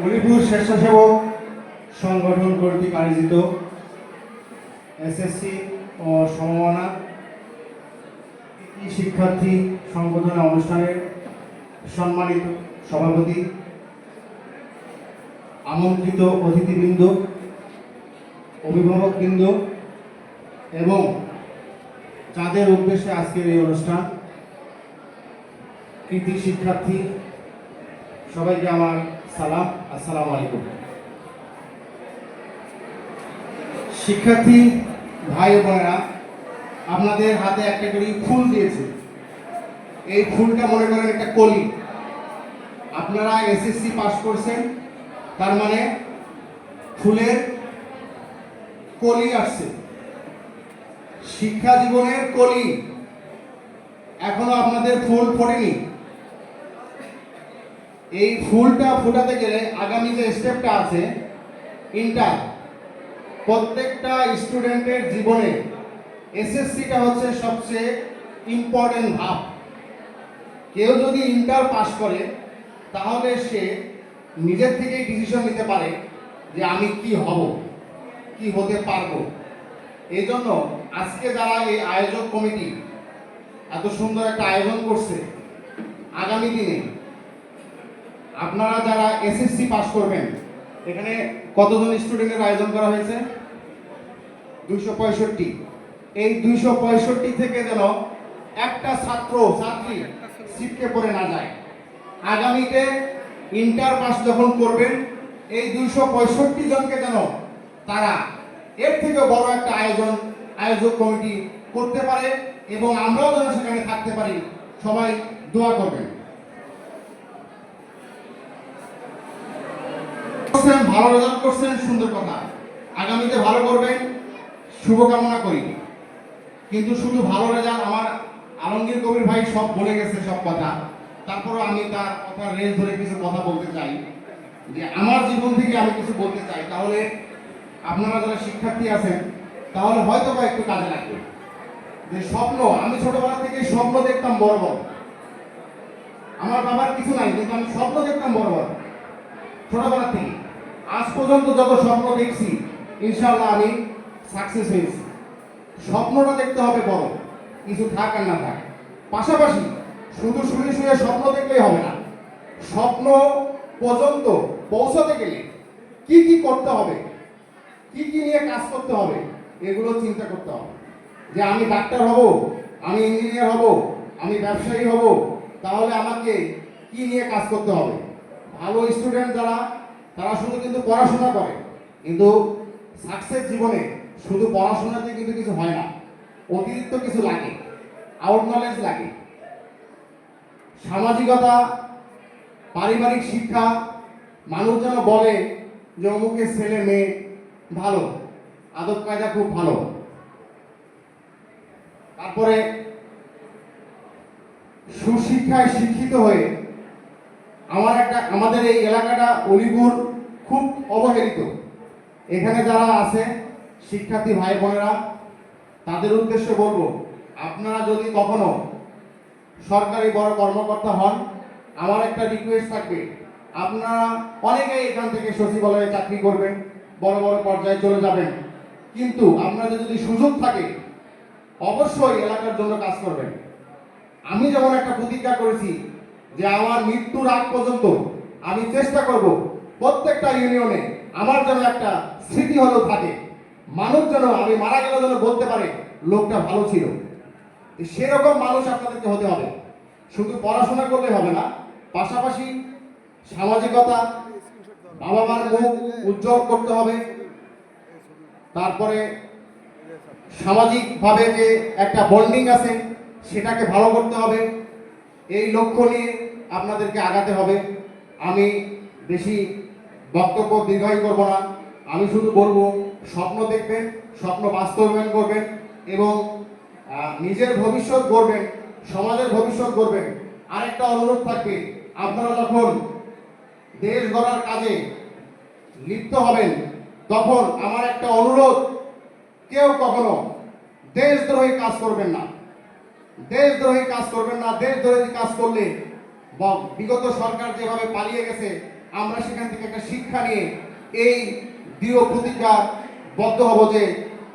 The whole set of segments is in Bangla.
মণিপুর স্বেচ্ছাসেবক সংগঠন কর্তৃক আয়োজিত এসএসসি ও সমমানা শিক্ষার্থী সংগঠন অনুষ্ঠানের সম্মানিত সভাপতি, আমন্ত্রিত অতিথিবৃন্দ, অভিভাবকবৃন্দ এবং যাদের উদ্দেশ্যে আজকের এই অনুষ্ঠান কৃতি শিক্ষার্থী, সবাইকে আমার সালাম, আসসালামু আলাইকুম। শিক্ষার্থী ভাই বোনেরা, আপনাদের হাতে একটা করে ফুল দিয়েছে। এই ফুলটা মনে করেন একটা কলি। আপনারা এসএসসি পাস করছেন, তার মানে ফুলের কলি আসছে। শিক্ষা জীবনের কলি। এখনও আপনাদের ফুল ফোটেনি। এই ফুলটা ফোটাতে গেলে আগামী যে স্টেপটা আছে ইন্টার প্রত্যেকটা স্টুডেন্টের জীবনে এসএসসিটা হচ্ছে সবচেয়ে ইম্পর্টেন্ট ভাব কেউ যদি ইন্টার পাস করে, তাহলে সে নিজের থেকেই ডিসিশন নিতে পারে যে আমি কি হব, কি হতে পারব। এই জন্য আজকে যারা এই আয়োজক কমিটি এত সুন্দর একটা আয়োজন করছে, আগামী দিনে আপনারা যারা এসএসসি পাস করবেন, এখানে কতজন স্টুডেন্টের আয়োজন করা হয়েছে? দুইশো পঁয়ষট্টি। এই দুইশো পঁয়ষট্টি থেকে যেন একটা ছাত্র, ছাত্রী সিটকে পড়ে না যায়। আগামীতে ইন্টার পাস যখন করবেন, এই দুইশো পঁয়ষট্টি জনকে যেন তারা এর থেকে বড় একটা আয়োজন, আয়োজক কমিটি করতে পারে এবং আমরাও যেন সেখানে থাকতে পারি। সবাই দোয়া করবেন। করছেন, ভালো রেজাল্ট করছেন, সুন্দর কথা। আগামীতে ভালো করবেন, শুভকামনা করি। কিন্তু শুধু ভালো রেজাল্ট আমার আলমগীর কবির ভাই সব বলে গেছে সব কথা। তারপরে আমি তার কথা, রেস ধরে কিছু কথা বলতে চাই। যে আমার জীবন থেকে আমি কিছু বলতে চাই। তাহলে আপনারা যারা শিক্ষার্থী আছেন, তাহলে হয়তো বা একটু কাজে লাগবে। যে স্বপ্ন, আমি ছোটবেলা থেকে স্বপ্ন দেখতাম বড় বড়। আমার বাবার কিছু নাই, কিন্তু আমি স্বপ্ন দেখতাম বড় বড়। ছোটবেলা থেকে। আজ পর্যন্ত যত স্বপ্ন দেখছি, ইনশাআল্লাহ আমি সাকসেস হয়েছি। স্বপ্নটা দেখতে হবে বড়, কিছু থাক আর না থাক। পাশাপাশি শুধু শুয়ে শুয়ে স্বপ্ন দেখলেই হবে না, স্বপ্ন পর্যন্ত পৌঁছাতে গেলে কি কি করতে হবে, কি কি নিয়ে কাজ করতে হবে, এগুলো চিন্তা করতে হবে। যে আমি ডাক্তার হব, আমি ইঞ্জিনিয়ার হব, আমি ব্যবসায়ী হব, তাহলে আমাকে কি নিয়ে কাজ করতে হবে? ভালো স্টুডেন্ট যারা তারা শুধু কিন্তু পড়াশোনা করে। কিন্তু সাকসেস জীবনে শুধু পড়াশোনাতে কিন্তু কিছু হয় না। অতিরিক্ত কিছু লাগে। আউট নলেজ লাগে। সামাজিকতা, পারিবারিক শিক্ষা, মানুষ যেন বলে যে অমুকের ছেলে মেয়ে ভালো, আদব কায়দা খুব ভালো। তারপরে সুশিক্ষায় শিক্ষিত হয়ে আমার একটা, আমাদের এই এলাকাটা অলিপুর খুব অবহেলিত। এখানে যারা আছে, শিক্ষার্থী ভাই বোনেরা, তাদের উদ্দেশ্যে বলব, আপনারা যদি কখনো সরকারি বড় কর্মকর্তা হন, আমার একটা রিকোয়েস্ট থাকবে, আপনারা অনেকেই এখান থেকে সচিবালয়ে চাকরি করবেন, বড় বড় পর্যায়ে চলে যাবেন। কিন্তু আপনাদের যদি সুযোগ থাকে, অবশ্যই এলাকার জন্য কাজ করবেন। আমি যেমন একটা প্রতিজ্ঞা করেছি যে আমার মৃত্যুর আগ পর্যন্ত আমি চেষ্টা করব প্রত্যেকটা ইউনিয়নে আমার যেন একটা স্মৃতি হলো থাকে। মানুষ যেন আমি মারা গেলে যেন বলতে পারে, লোকটা ভালো ছিল। সেরকম মানুষ আপনাদেরকে হতে হবে। শুধু পড়াশোনা করলে হবে না, পাশাপাশি সামাজিকতা বাবা মার মুখ উজ্জ্বল করতে হবে। তারপরে সামাজিকভাবে যে একটা বন্ডিং আছে, সেটাকে ভালো করতে হবে। এই লক্ষ্য নিয়ে আপনাদেরকে আগাতে হবে। আমি বেশি বক্তব্য দীর্ঘায়ু করব না। আমি শুধু বলব, স্বপ্ন দেখবেন, স্বপ্ন বাস্তবায়ন করবেন এবং নিজের ভবিষ্যৎ গড়বেন, সমাজের ভবিষ্যৎ গড়বেন। আরেকটা অনুরোধ থাকবে, আপনারা যখন দেশ গড়ার কাজে লিপ্ত হবেন, তখন আমার একটা অনুরোধ, কেউ কখনো দেশদ্রোহী কাজ করবেন না। দেশদ্রোহী কাজ করবেন না দেশদ্রোহী কাজ করলে বিগত সরকার যেভাবে পালিয়ে গেছে, আমরা সেখান থেকে একটা শিক্ষা নিয়ে এই দৃঢ় প্রতিজ্ঞা বদ্ধ হব যে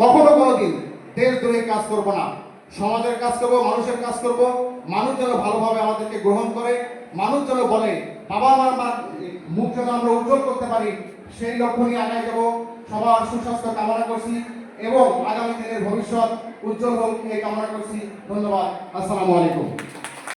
কখনো কোনোদিন দেশ ধরে কাজ করব না। সমাজের কাজ করব, মানুষের কাজ করব, মানুষ যেন ভালোভাবে আমাদেরকে গ্রহণ করে, মানুষ যেন বলে, বাবা মার মা, মুখ যেন আমরা উজ্জ্বল করতে পারি, সেই লক্ষ্য নিয়ে আগায় যাব। সবার সুস্বাস্থ্য কামনা করছি। এবং আগামী দিনের ভবিষ্যৎ উজ্জ্বল হোক এই কামনা করছি। ধন্যবাদ। আসসালামু আলাইকুম।